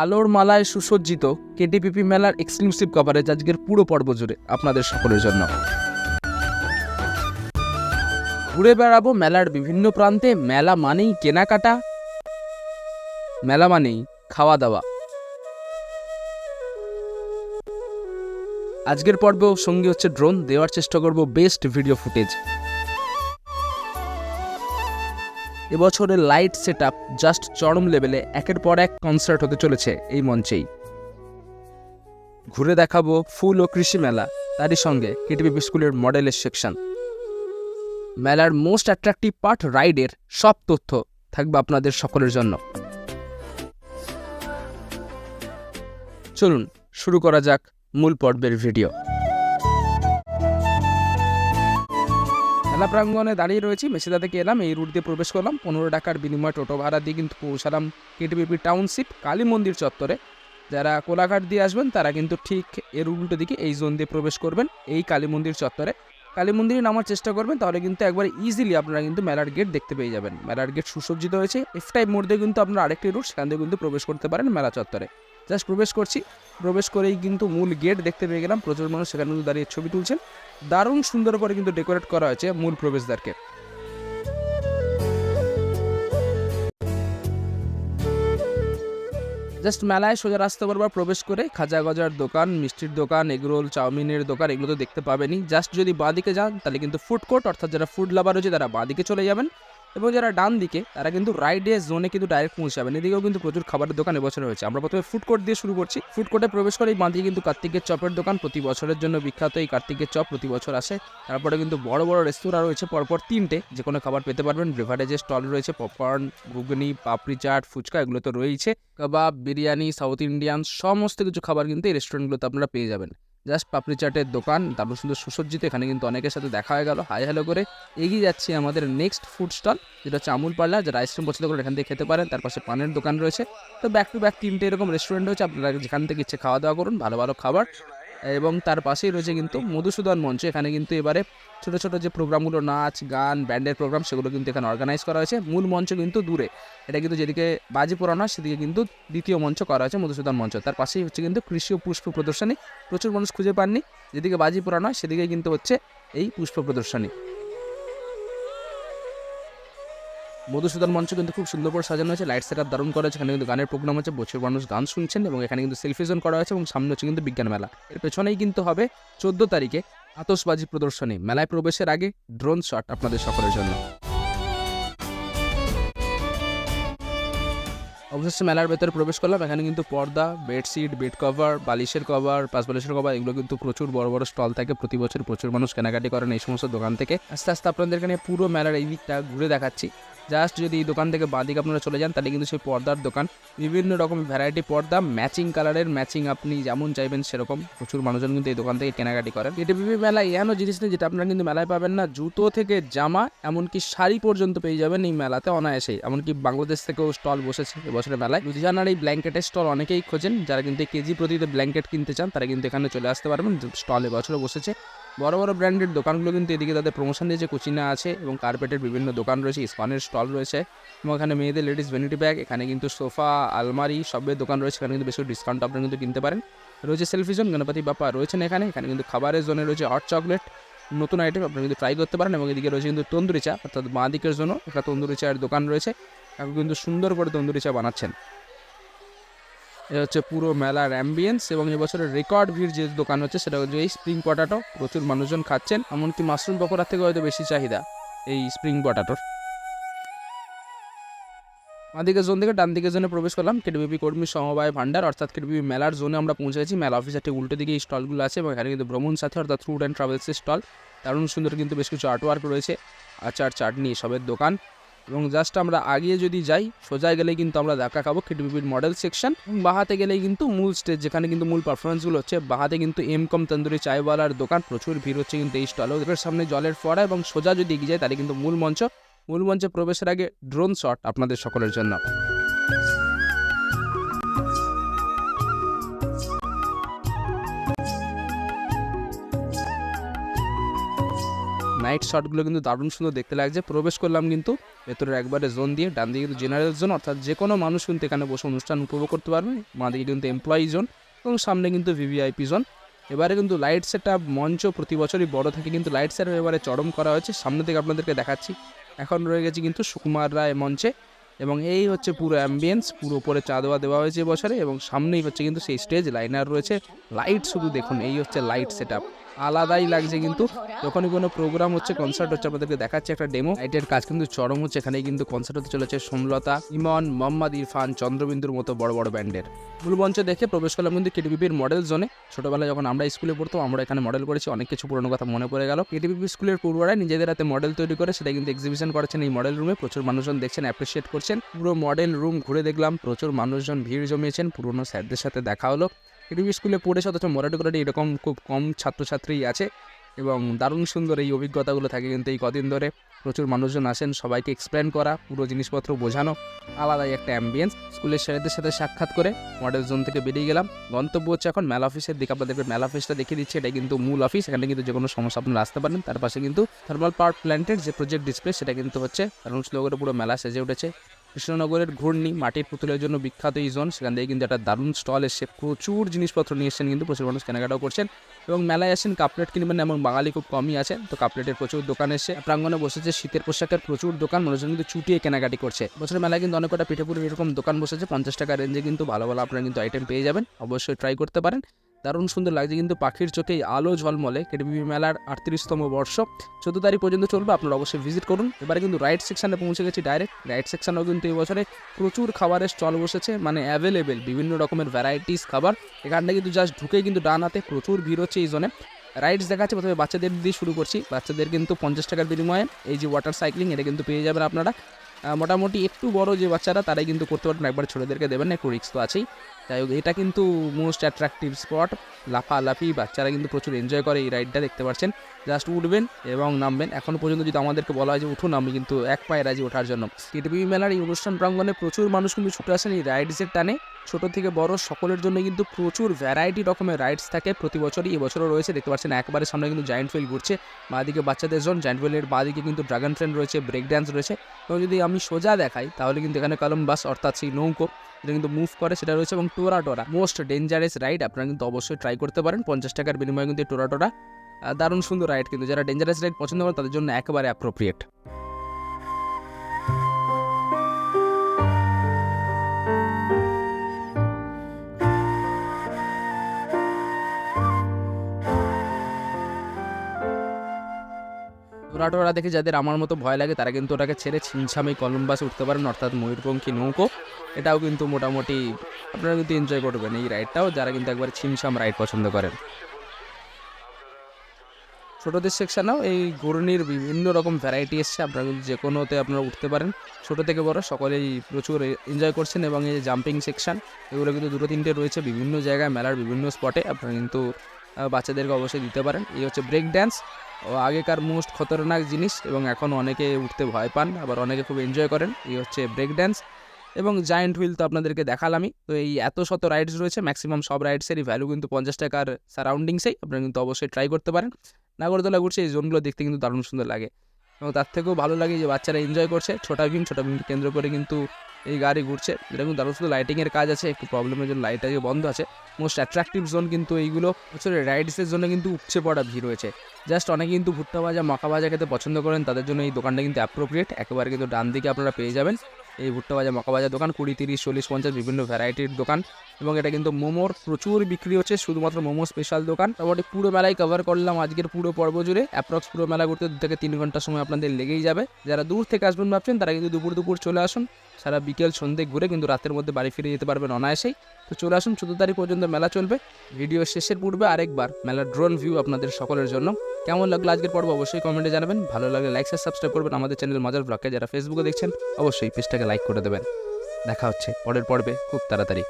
আলোর মালায় সুসজ্জিত কেটিপিপি মেলার এক্সক্লুসিভ কভারেজ আজকের পুরো পর্ব জুড়ে আপনাদের সকলের জন্য। ঘুরে বেড়াবো মেলার বিভিন্ন প্রান্তে, মেলা মানেই কেনাকাটা, মেলা মানেই খাওয়া দাওয়া আজকের পর্বেও সঙ্গী হচ্ছে ড্রোন, দেওয়ার চেষ্টা করব বেস্ট ভিডিও ফুটেজ এবছরের লাইট সেট আপ জাস্ট চরম লেভেলে একের পর এক কনসার্ট হতে চলেছে এই মঞ্চেই। ঘুরে দেখাবো ফুল ও কৃষি মেলা, তারই সঙ্গে কেটিপি স্কুলের মডেলের সেকশন। মেলার মোস্ট অ্যাট্রাকটিভ পার্ট রাইডের সব তথ্য থাকবে আপনাদের সকলের জন্য। চলুন, শুরু করা যাক মূল পর্বের ভিডিও। মেলা প্রাঙ্গনে দাঁড়িয়ে রয়েছি। মেসিদা থেকে এলাম, এই রুট দিয়ে প্রবেশ করলাম। পনেরো টাকার বিনিময়ে টোটো ভাড়া দিয়ে কিন্তু পৌঁছালাম কেটিপিপি টাউনশিপ কালী মন্দির চত্বরে। যারা কোলাঘাট দিয়ে আসবেন, তারা কিন্তু ঠিক এর উল্টো দিকে এই জোন দিয়ে প্রবেশ করবেন, এই কালী মন্দির চত্বরে। কালী মন্দিরে নামার চেষ্টা করবেন, তাহলে কিন্তু একবার ইজিলি আপনারা কিন্তু মেলার গেট দেখতে পেয়ে যাবেন। মেলার গেট সুসজ্জিত হয়েছে। এফ টাইপ মোড় দিয়ে কিন্তু আপনারা আরেকটি রুট সেখান দিয়ে কিন্তু প্রবেশ করতে পারেন মেলা চত্বরে। জাস্ট প্রবেশ করছি। প্রবেশ করেই কিন্তু মূল গেট দেখতে পেয়ে গেলাম। প্রচুর মানুষ সেখানে কিন্তু দাঁড়িয়ে ছবি তুলছেন। দারুণ সুন্দর করে কিন্তু ডেকোরেট করা হয়েছে মূল প্রবেশদ্বারকে। জাস্ট মেলায় সোজা রাস্তা বরাবর প্রবেশ করে খাজা গজার দোকান, মিষ্টির দোকান এগরোল চাউমিনের দোকান, এগুলো তো দেখতে পাবেনই। জাস্ট যদি বাঁদিকে যান, তাহলে কিন্তু ফুড কোর্ট অর্থাৎ যারা ফুড লাভার রয়েছে, তারা বাঁদিকে চলে যাবেন। এবং যারা ডান দিকে, তারা কিন্তু রাইডে জোনে কিন্তু ডাইরেক্ট পৌঁছাবেন। এদিকেও কিন্তু প্রচুর খাবারের দোকান এবছর হয়েছে আমরা প্রথমে ফুড কোর্ট দিয়ে শুরু করছি। ফুড কোর্টে প্রবেশ করেই বাঁদিকে কিন্তু কার্তিকের চপের দোকান। প্রতি বছরের জন্য বিখ্যাত এই কার্তিকের চপ প্রতি বছর আসে। তারপরে কিন্তু বড় বড় রেস্তোরাঁ রয়েছে। পরপর তিনটে। যে কোনো খাবার পেতে পারবেন। ব্রেভারেজের স্টল রয়েছে। পপকর্ন ঘুগনি, পাপড়ি চাট, ফুচকা এগুলো তো রয়েছে কাবাব, বিরিয়ানি সাউথ ইন্ডিয়ান সমস্ত কিছু খাবার কিন্তু এই রেস্টুরেন্টগুলোতে আপনারা পেয়ে যাবেন। জাস্ট পাপড়ি চাটের দোকান, তারপর সুন্দর সুসজ্জিত, এখানে কিন্তু অনেকের সাথে দেখা হয়ে গেল। হাই হ্যালো করে এগিয়ে যাচ্ছি আমাদের নেক্সট ফুড স্টল যেটা হচ্ছে আমুল পার্লার যারা আইসক্রিম পছন্দ করে এখান থেকে খেতে পারেন। তার পাশে পানের দোকান রয়েছে। তো ব্যাক টু ব্যাক তিনটে এরকম রেস্টুরেন্ট রয়েছে, আপনারা যেখান থেকে ইচ্ছে খাওয়া দাওয়া করুন, ভালো ভালো খাবার। এবং তার পাশেই রয়েছে কিন্তু মধুসূদন মঞ্চ। এখানে কিন্তু এবারে ছোটো ছোটো যে প্রোগ্রামগুলো, নাচ, গান, ব্যান্ডের প্রোগ্রাম, সেগুলো কিন্তু এখানে অর্গানাইজ করা হয়েছে। মূল মঞ্চ কিন্তু দূরে। এটা কিন্তু যেদিকে বাজি পোড়ানো হয়, সেদিকে কিন্তু দ্বিতীয় মঞ্চ করা হয়েছে মধুসূদন মঞ্চ। তার পাশেই হচ্ছে কিন্তু কৃষি ও পুষ্প প্রদর্শনী। প্রচুর মানুষ খুঁজে পাননি। যেদিকে বাজি পোড়ানো হয় সেদিকে কিন্তু হচ্ছে এই পুষ্প প্রদর্শনী। মধুসূদন মঞ্চ কিন্তু খুব সুন্দর করে সাজানো হয়েছে লাইট সেট দারুণ করা হয়েছে, এখানে কিন্তু গানের প্রোগ্রাম হচ্ছে প্রচুর মানুষ গান শুনছেন এবং এখানে কিন্তু সেলফি জোন করা হয়েছে এবং সামনে হচ্ছে কিন্তু বিজ্ঞান মেলা। এর পেছনেই কিন্তু হবে চোদ্দ তারিখে আতসবাজি প্রদর্শনী, মেলায় প্রবেশের আগে ড্রোন শট আপনাদের সকলের জন্য। অবশেষে মেলার ভেতরে প্রবেশ করলাম, এখানে কিন্তু পর্দা বেডশিট বেড কভার বালিশের কভার পাঁচ বালিশের কভার এগুলো কিন্তু প্রচুর বড় বড় স্টল থাকে, প্রতি বছর প্রচুর মানুষ কেনাকাটি করেন এই সমস্ত দোকান থেকে। আস্তে আস্তে আপনাদের এখানে পুরো মেলার এই দিকটা ঘুরে দেখাচ্ছি। জাস্ট যদি এই দোকান থেকে বাঁদিকে আপনারা চলে যান, তাহলে কিন্তু সেই পর্দার দোকান। বিভিন্ন রকম ভ্যারাইটি পর্দা ম্যাচিং কালারের ম্যাচিং আপনি যেমন চাইবেন সেরকম। প্রচুর মানুষজন কিন্তু এই দোকান থেকে কেনাকাটি করেন। এটিপিপি মেলায় এমন জিনিস নেই যেটা আপনারা কিন্তু মেলায় পাবেন না। জুতো থেকে জামা, এমনকি শাড়ি পর্যন্ত পেয়ে যাবেন এই মেলাতে অনায়াসেই। এমনকি বাংলাদেশ থেকেও স্টল বসেছে এবছরের মেলায়। লুধিয়ানার এই ব্ল্যাঙ্কেটের স্টল অনেকেই খোঁজেন। যারা কিন্তু কেজি প্রতিতে ব্ল্যাঙ্কেট কিনতে চান, তারা কিন্তু এখানে চলে আসতে পারবেন। স্টল এবছরও বসেছে। বড় বড় ব্র্যান্ডের দোকানগুলো কিন্তু এদিকে তাদের প্রমোশন দিয়েছে, কুচিনা আছে এবং কার্পেটের বিভিন্ন দোকান রয়েছে ইস্পানের স্টল রয়েছে এবং এখানে মেয়েদের লেডিস ভ্যানিটি ব্যাগ এখানে কিন্তু সোফা, আলমারি সবের দোকান রয়েছে, এখানে কিন্তু বেশি ডিসকাউন্ট আপনারা কিন্তু কিনতে পারেন। রয়েছে সেলফি জোন গণপতি বাপ্পা রয়েছেন এখানে এখানে কিন্তু খাবারের জোনে রয়েছে হট চকলেট নতুন আইটেম আপনারা কিন্তু ট্রাই করতে পারেন এবং এদিকে রয়েছে কিন্তু তন্দুরি চা, অর্থাৎ বাঁ দিকের জন্য একটা তন্দুরি চায়ের দোকান রয়েছে, এখন কিন্তু সুন্দর করে তন্দুরি চা বানাচ্ছেন। এ হচ্ছে পুরো মেলার অ্যাম্বিয়েন্স এবং এবছরের রেকর্ড ভিড় যে দোকান হচ্ছে, সেটা হচ্ছে এই স্প্রিং পটাটো প্রচুর মানুষজন খাচ্ছেন, এমনকি মাশরুম পকোড়ার থেকে হয়তো বেশি চাহিদা এই স্প্রিং পটাটোর বাঁদিকে জোন থেকে ডান দিকে জোনে প্রবেশ করলাম। কেডিবিপি কর্মী সমবায় ভান্ডার, অর্থাৎ কেডিবিপি মেলার জোনে আমরা পৌঁছে গেছি মেলা অফিসের ঠিক উল্টো দিকে এই স্টলগুলো আছে এবং এখানে কিন্তু ভ্রমণ সাথে, অর্থাৎ ফুড অ্যান্ড ট্রাভেলসের স্টল দারুণ সুন্দর কিন্তু বেশ কিছু আর্টওয়ার্ক রয়েছে আচার চাটনি এসবের দোকান। এবং জাস্ট আমরা আগিয়ে যদি যাই, সোজায় গেলেই কিন্তু আমরা দেখা খাব কেটিপিপির মডেল সেকশন বাহাতে গেলেই কিন্তু মূল স্টেজ যেখানে কিন্তু মূল পারফরমেন্সগুলো হচ্ছে, বাহাতে কিন্তু এম কম তন্দুরি চায়ওয়ালার দোকান, প্রচুর ভিড় হচ্ছে কিন্তু এই স্টলে ওদের সামনে জলের ফোয়ারা এবং সোজা যদি এগিয়ে যায় তাহলে কিন্তু মূল মঞ্চ, মূল মঞ্চে প্রবেশের আগে ড্রোন শট আপনাদের সকলের জন্য। নাইট শটগুলো কিন্তু দারুণ সুন্দর দেখতে লাগছে। প্রবেশ করলাম কিন্তু ভেতরের একবারে জোন দিয়ে, ডান দিকে কিন্তু জেনারেল জোন অর্থাৎ যে কোনো মানুষ কিন্তু এখানে বসে অনুষ্ঠান উপভোগ করতে পারবে। বাঁ দিকে কিন্তু এমপ্লয়ি জোন এবং সামনে কিন্তু ভিভিআইপি জোন এবারে কিন্তু লাইট সেট আপ মঞ্চ প্রতি বছরই বড় থাকে, কিন্তু লাইট সেট এবারে চরম করা হয়েছে। সামনে থেকে আপনাদেরকে দেখাচ্ছি। এখন রয়ে গেছে কিন্তু সুকুমার রায় মঞ্চে এবং এই হচ্ছে পুরো অ্যাম্বিয়েন্স পুরো উপরে চাঁদোয়া দেওয়া হয়েছে এবছরে এবং সামনেই হচ্ছে কিন্তু সেই স্টেজ লাইনার রয়েছে। লাইট শুধু দেখুন, এই হচ্ছে লাইট সেট আলাদাই লাগছে কিন্তু। যখনই কোনো প্রোগ্রাম হচ্ছে কনসার্ট হচ্ছে আপনাদেরকে দেখাচ্ছে একটা ডেমো লাইটের কাজ কিন্তু চরম হচ্ছে এখানে কিন্তু কনসার্ট হতে চলেছে সোমলতা ইমন মোহাম্মদ ইরফান চন্দ্রবিন্দুর মতো বড় বড় ব্যান্ডের মূল মঞ্চে দেখে প্রবেশ করলাম কিন্তু কেটিপিপির মডেল জোনে ছোটবেলায় যখন আমরা স্কুলে পড়তাম আমরা এখানে মডেল করেছি অনেক কিছু পুরনো কথা মনে পড়ে গেল। কেটিপিপি স্কুলের পূর্বরায় নিজেদের হাতে মডেল তৈরি করে সেটা কিন্তু এক্সিবিশন করেছেন এই মডেল রুমে প্রচুর মানুষজন দেখছেন অ্যাপ্রিসিয়েট করছেন। পুরো মডেল রুম ঘুরে দেখলাম প্রচুর মানুষজন ভিড় জমিয়েছেন পুরনো স্যারদের সাথে দেখা হলো। কেটিপি স্কুলে পড়েছে অথচ মোরাটি কোরাটি এরকম খুব কম ছাত্রছাত্রী আছে এবং দারুণ সুন্দর এই অভিজ্ঞতাগুলো থাকে কিন্তু এই কদিন ধরে প্রচুর মানুষজন আসেন, সবাইকে এক্সপ্লেন করা, পুরো জিনিসপত্র বোঝানো, আলাদাই একটা অ্যাম্বিয়েন্স স্কুলের স্যারেদের সাথে সাক্ষাৎ করে মডেল জোন থেকে বেরিয়ে গেলাম। গন্তব্য হচ্ছে এখন মেলা অফিসের দিকে। আপনাদেরকে মেলা অফিসটা দেখিয়ে দিচ্ছে। এটা কিন্তু মূল অফিস এখানে কিন্তু যে কোনো সমস্যা আপনারা আসতে পারেন। তার পাশে কিন্তু থার্মাল পাওয়ার প্ল্যান্টের যে প্রজেক্ট ডিসপ্লে সেটা কিন্তু হচ্ছে কারণ স্লোগরে পুরো মেলা সেজে উঠেছে। কৃষ্ণনগরের ঘূর্ণি, মাটির পুতুলের জন্য বিখ্যাত এই জোন সেখান থেকে কিন্তু একটা দারুণ স্টল এসে প্রচুর জিনিসপত্র নিয়ে এসেছেন কিন্তু প্রচুর মানুষ কেনাকাটাও করছেন এবং মেলায় আসেন কাপলেট কিনবেন এবং বাঙালি খুব কমই আছে। তো কাপলেটের প্রচুর দোকান এসে, প্রাঙ্গণে বসেছে, শীতের পোশাকের প্রচুর দোকান, মানুষজন কিন্তু চুটিয়ে কেনাকাটি করছে। বছরের মেলায় কিন্তু অনেক কটা পিঠেপুরের এরকম দোকান বসেছে, পঞ্চাশ টাকা রেঞ্জে কিন্তু ভালো ভালো আপনারা কিন্তু আইটেম পেয়ে যাবেন, অবশ্যই ট্রাই করতে পারেন। দারুণ সুন্দর লাগছে কিন্তু পাখির চোখে আলো ঝলমলে। কেটিভি মেলার আটত্রিশতম বর্ষ। চোদ্দ তারিখ পর্যন্ত চলবে, আপনারা অবশ্যই ভিজিট করুন। এবারে কিন্তু রাইড সেকশানে পৌঁছে গেছি ডাইরেক্ট রাইড সেকশনেও কিন্তু এই বছরে প্রচুর খাবারের স্টল বসেছে মানে অ্যাভেলেবেল বিভিন্ন রকমের ভ্যারাইটিস খাবার। এখানটা কিন্তু জাস্ট ঢুকেই কিন্তু ডান হাতে প্রচুর ভিড় হচ্ছে এই জোনে রাইডস দেখাচ্ছে, প্রথমে বাচ্চাদের দিয়ে শুরু করছি। বাচ্চাদের কিন্তু পঞ্চাশ টাকার বিনিময়ে এই যে ওয়াটার সাইক্লিং এটা কিন্তু পেয়ে যাবেন আপনারা। মোটামুটি একটু বড় যে বাচ্চারা, তারাই কিন্তু করতে পারবেন। একবার ছোটোদেরকে দেবেন, একটু রিক্স তো আছেই। যাই হোক, এটা কিন্তু মোস্ট অ্যাট্রাকটিভ স্পট লাফালাফি, বাচ্চারা কিন্তু প্রচুর এনজয় করে এই রাইডটা দেখতে পাচ্ছেন। জাস্ট উঠবেন এবং নামবেন। এখনও পর্যন্ত যদি আমাদেরকে বলা হয় যে উঠুন, আমি কিন্তু এক পায়ে রাজি ওঠার জন্য। কেটিভি মেলার এই অনুষ্ঠান প্রাঙ্গণে প্রচুর মানুষ কিন্তু ছুটে আসেন এই রাইডসের টানে। ছোট থেকে বড় সকলের জন্য কিন্তু প্রচুর ভ্যারাইটি রকমের রাইডস থাকে। প্রতি বছরই এবছরও রয়েছে। দেখতে পাচ্ছেন, একবারে সামনে কিন্তু জায়েন্ট হুইল ঘুরছে। বাঁদিকে বাচ্চাদের জোন জায়েন্ট হুইলের বাঁদিকে কিন্তু ড্রাগন ট্রেন রয়েছে ব্রেক ড্যান্স রয়েছে। এবং যদি আমি সোজা দেখাই, তাহলে কিন্তু এখানে কলম বাস, অর্থাৎ সেই নৌকো। যেটা কিন্তু মুভ করে, সেটা রয়েছে এবং Tora Tora most dangerous ride আপনারা কিন্তু অবশ্যই ট্রাই করতে পারেন। পঞ্চাশ টাকার বিনিময়ে কিন্তু টোরা টোরা দারুণ সুন্দর রাইড কিন্তু। যারা ডেঞ্জারাস রাইড পছন্দ করেন, তাদের জন্য একেবারে অ্যাপ্রোপ্রিয়েট টোরা দেখে যাদের আমার মতো ভয় লাগে, তারা কিন্তু ওটাকে ছেড়ে ছিমছামে কলম্বাসে উঠতে পারেন, অর্থাৎ ময়ূরপঙ্খী নৌকো। এটাও কিন্তু মোটামুটি আপনারা কিন্তু এনজয় করবেন এই রাইডটাও যারা কিন্তু একবার ছিমছাম রাইড পছন্দ করেন। ছোটোদের সেকশানেও এই ঘূর্ণির বিভিন্ন রকম ভ্যারাইটি এসছে, আপনারা কিন্তু যে কোনোতে আপনারা উঠতে পারেন। ছোটো থেকে বড় সকলেই প্রচুর এনজয় করছেন এবং এই জাম্পিং সেকশন এগুলো কিন্তু দুটো তিনটে রয়েছে, বিভিন্ন জায়গায়, মেলার বিভিন্ন স্পটে আপনারা কিন্তু বাচ্চাদেরকে অবশ্যই দিতে পারেন। এই হচ্ছে ব্রেক ড্যান্স ও আগেকার মোস্ট খতরনাক জিনিস এবং এখন অনেকে উঠতে ভয় পান, আবার অনেকে খুব এনজয় করেন। এই হচ্ছে ব্রেক ড্যান্স এবং জায়েন্ট হুইল তো আপনাদেরকে দেখালামই। তো এই এত শত রাইডস রয়েছে ম্যাক্সিমাম সব রাইডসেরই ভ্যালু কিন্তু পঞ্চাশ টাকার সারাউন্ডিংসেই আপনারা কিন্তু অবশ্যই ট্রাই করতে পারেন। নাগরদোলা ঘুরছে, এই জোনগুলো দেখতে কিন্তু দারুণ সুন্দর লাগে। এবং তার থেকেও ভালো লাগে যে বাচ্চারা এনজয় করছে। ছোটা ভীম, ছোটা ভীমকে কেন্দ্র করে কিন্তু এই গাড়ি ঘুরছে। এটা কিন্তু দারুণ শুধু লাইটিংয়ের কাজ আছে। একটু প্রবলেমের জন্য লাইট আজকে বন্ধ আছে। মোস্ট অ্যাট্রাকটিভ জোন কিন্তু এইগুলো। বছরের রাইডসের জন্য কিন্তু উপচে পড়া ভিড় রয়েছে। জাস্ট অনেকে কিন্তু ভুট্টা ভাজা, মাখা ভাজা খেতে পছন্দ করেন। তাদের জন্য এই দোকানটা কিন্তু অ্যাপ্রোপ্রিয়েট একেবারে কিন্তু ডান দিকে আপনারা পেয়ে যাবেন। এই ভুট্টা ভাজা মকা ভাজা দোকান, কুড়ি, তিরিশ, চল্লিশ, পঞ্চাশ বিভিন্ন ভ্যারাইটির দোকান। এবং এটা কিন্তু মোমোর প্রচুর বিক্রি হচ্ছে, শুধুমাত্র মোমো স্পেশাল দোকান। মোটামুটি পুরো মেলায় কভার করলাম আজকের পুরো পর্ব জুড়ে। অ্যাপ্রক্স পুরো মেলা ঘুরতে দু থেকে তিন ঘণ্টার সময় আপনাদের লেগেই যাবে। যারা দূর থেকে আসবেন ভাবছেন, তারা কিন্তু দুপুর দুপুর চলে আসুন। সারা বিকেল সন্ধে ঘুরে কিন্তু রাতের মধ্যে বাড়ি ফিরে যেতে পারবেন অনায়াসেই। তো চলে আসুন চোদ্দ তারিখ পর্যন্ত মেলা চলবে। ভিডিও শেষের পূর্বে আরেকবার মেলার ড্রোন ভিউ আপনাদের সকলের জন্য। কেমন লাগল আজকের পর্ব অবশ্যই কমেন্টে জানাবেন। ভালো লাগলে লাইক সাবস্ক্রাইব করবেন। আমাদের চ্যানেল মজার ব্লগকে যারা ফেসবুকে দেখছেন, অবশ্যই পেজটাকে লাইক করে দেবেন। দেখা হচ্ছে পরের পর্বে খুব তাড়াতাড়ি।